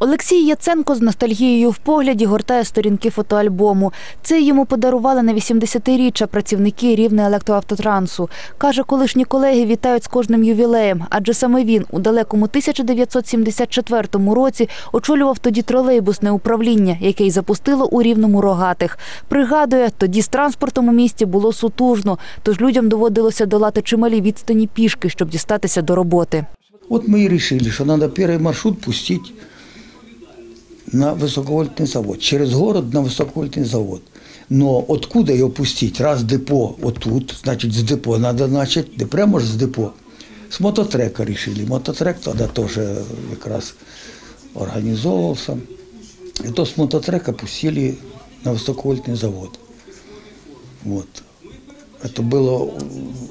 Олексій Яценко з ностальгією в погляді гортає сторінки фотоальбому. Це йому подарували на 80-річчя працівники рівне електроавтотрансу. Каже, колишні колеги вітають з кожним ювілеєм, адже саме він у далекому 1974 році очолював тоді тролейбусне управління, яке й запустило у рівному рогатих. Пригадує, тоді з транспортом у місті було сутужно, тож людям доводилося долати чималі відстані пішки, щоб дістатися до роботи. Вот мы и решили, что надо первый маршрут пустить на высоковольтный завод, через город на высоковольтный завод. Но откуда его пустить? Раз депо вот тут, значит, с депо надо начать, да прямо же с депо. С мототрека решили. Мототрек тогда тоже как раз организовывался. И то с мототрека пустили на высоковольтный завод. Вот. Это была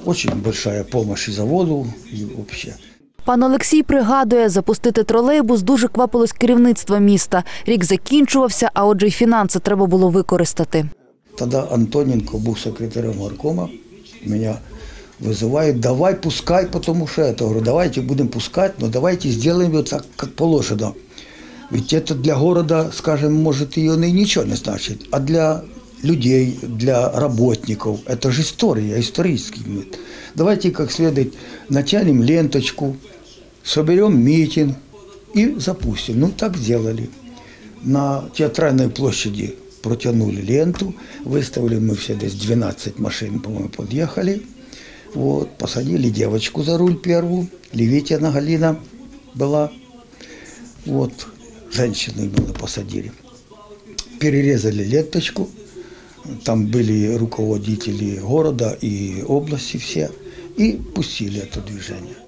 очень большая помощь и заводу, и вообще. Пан Олексій пригадує, запустити тролейбус дуже квапилось керівництво міста. Рік закінчувався, а отже, й фінанси треба було використати. Тогда Антоненко был секретарем горкома, меня вызывает, давай пускай, потому что это, говорю, давайте будем пускать, но давайте сделаем ее так, как положено. Ведь это для города, скажем, может ее и ничего не значит, а для людей, для работников, это же история, исторический мир. Давайте как следует натянем ленточку, соберем митинг и запустим. Ну, так сделали. На театральной площади протянули ленту, выставили мы все здесь 12 машин, по-моему, подъехали. Вот, посадили девочку за руль первую, Левитина Галина была. Вот, женщины было посадили. Перерезали ленточку, там были руководители города и области все, и пустили это движение.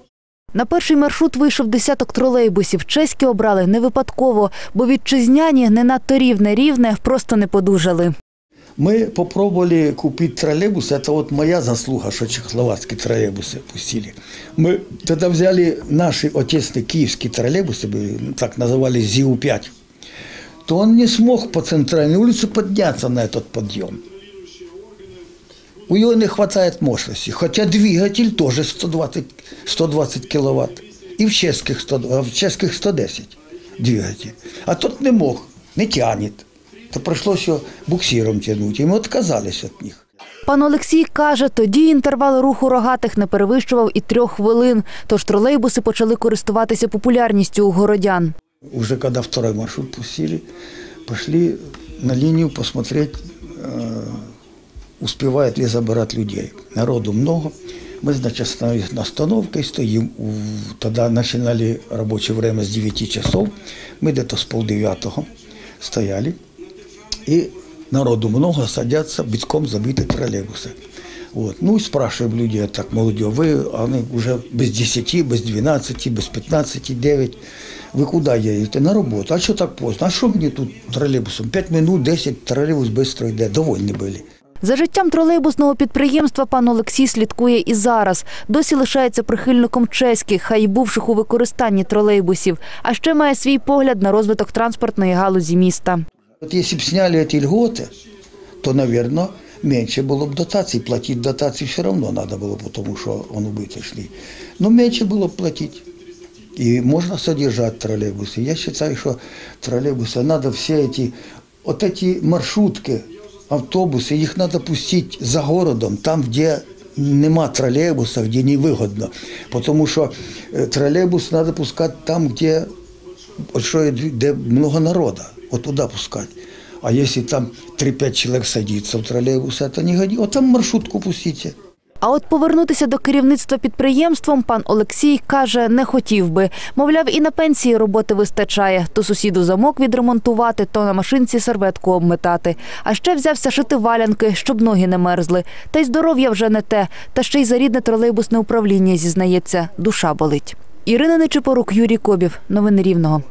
На перший маршрут вийшов десяток тролейбусів. Чеські обрали не випадково, бо вітчизняні не надто рівне рівне просто не подужали. Мы попробовали купить троллейбус, это вот моя заслуга, что чехословацкие троллейбусы пустили. Мы тогда взяли наши отечественные киевские троллейбусы, бы, так называли ЗИУ-5, то он не смог по центральной улице подняться на этот подъем. У него не хватает мощности, хотя двигатель тоже 120, 120 киловатт. И в чешских, 100, а в чешских 110 двигатель. А тот не мог, не тянет. То пришлось его буксиром тянуть, и мы отказались от них. Пан Олексій каже, тоді інтервал руху рогатих не перевищував і трьох хвилин, тож тролейбуси почали користуватися популярністю у городян. Уже когда второй маршрут пустили, пошли на линию посмотреть, успевает ли забирать людей. Народу много. Мы, значит, остановились на остановке, стоим. У- Тогда начинали рабочее время с 9 часов. Мы где-то с полдевятого стояли. И народу много, садятся, битком забиты троллейбусы. Вот. Ну и спрашиваем людей, так, молодежь, вы, они уже без 10, без 12, без 15, 9. Вы куда едете? На работу. А что так поздно? А что мне тут троллейбусом? 5 минут, 10, троллейбус быстро йде. Довольні були. За життям тролейбусного підприємства пан Олексій слідкує і зараз. Досі лишається прихильником чеських, хай й бувших у використанні тролейбусів. А ще має свій погляд на розвиток транспортної галузі міста. Вот если бы сняли эти льготы, то, наверное, меньше было бы дотаций. Платить дотации все равно надо было, потому что он убытки шли. Но меньше было бы платить. И можно содержать троллейбусы. Я считаю, что троллейбусы надо все эти, вот эти маршрутки, автобусы, их надо пустить за городом, там, где нема троллейбуса, где невыгодно. Потому что э, троллейбус надо пускать там, где большое, где много народа, вот туда пускать. А если там 3-5 человек садится в троллейбус, это не годится. Вот там маршрутку пустите. А от повернутися до керівництва підприємством пан Олексій каже, не хотів би. Мовляв, і на пенсії роботи вистачає. То сусіду замок відремонтувати, то на машинці серветку обметати. А ще взявся шити валянки, щоб ноги не мерзли. Та й здоров'я вже не те. Та ще й за рідне тролейбусне управління зізнається. Душа болить. Ірина Нечипорук, Юрій Кобів. Новини Рівного.